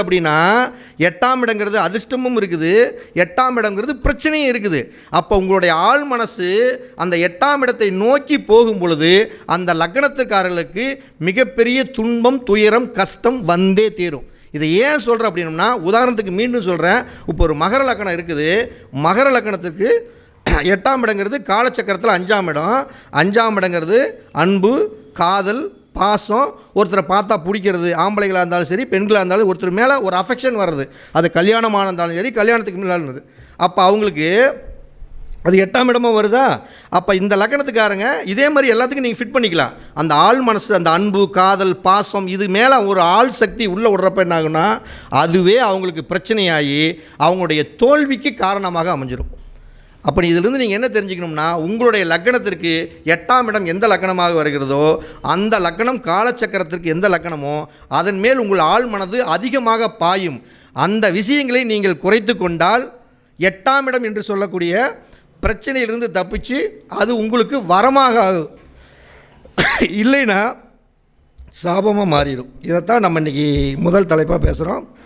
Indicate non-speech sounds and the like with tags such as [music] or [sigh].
அப்படின்னா எட்டாம் இடங்கிறது அதிர்ஷ்டமும் இருக்குது எட்டாம் இடங்கிறது பிரச்சனையும் இருக்குது. அப்போ உங்களுடைய ஆள் மனசு அந்த எட்டாம் இடத்தை நோக்கி போகும் பொழுது அந்த லக்னத்துக்காரர்களுக்கு மிகப்பெரிய துன்பம் துயரம் கஷ்டம் வந்தே தீரும். இதை ஏன் சொல்கிறேன் அப்படின்னா உதாரணத்துக்கு மீண்டும் சொல்கிறேன் இப்போ ஒரு மகர லக்கணம் இருக்குது. மகர லக்கணத்துக்கு [clears throat] எட்டாம் இடங்கிறது காலச்சக்கரத்தில் அஞ்சாம் இடம். அஞ்சாம் இடங்கிறது அன்பு காதல் பாசம் ஒருத்தரை பார்த்தா பிடிக்கிறது ஆம்பளைகளாக இருந்தாலும் சரி பெண்களாக இருந்தாலும் ஒருத்தர் மேலே ஒரு அஃபெக்ஷன் வர்றது. அது கல்யாணமான இருந்தாலும் சரி கல்யாணத்துக்கு முன்னாடி அப்போ அவங்களுக்கு அது எட்டாம் இடமும் வருதா? அப்போ இந்த லக்கணத்துக்காரங்க இதே மாதிரி எல்லாத்துக்கும் நீங்கள் ஃபிட் பண்ணிக்கலாம். அந்த ஆள் மனசு அந்த அன்பு காதல் பாசம் இது மேலே ஒரு ஆள் சக்தி உள்ளே விடுறப்ப என்ன ஆகுனா அதுவே அவங்களுக்கு பிரச்சனையாகி அவங்களுடைய தோல்விக்கு காரணமாக அமைஞ்சிரும். அப்போ இதிலிருந்து நீங்கள் என்ன தெரிஞ்சுக்கணும்னா உங்களுடைய லக்கணத்திற்கு எட்டாம் இடம் எந்த லக்கணமாக வருகிறதோ அந்த லக்கணம் காலச்சக்கரத்திற்கு எந்த லக்கணமோ அதன் மேல் உங்கள் ஆள் மனது அதிகமாக பாயும். அந்த விஷயங்களை நீங்கள் குறைத்து கொண்டால் எட்டாம் இடம் என்று சொல்லக்கூடிய பிரச்சனையிலிருந்து தப்பிச்சு அது உங்களுக்கு வரமாக ஆகும் இல்லைன்னா சாபமாக மாறிடும் இதைத்தான் நம்ம இன்றைக்கி முதல் தலைப்பாக பேசுகிறோம்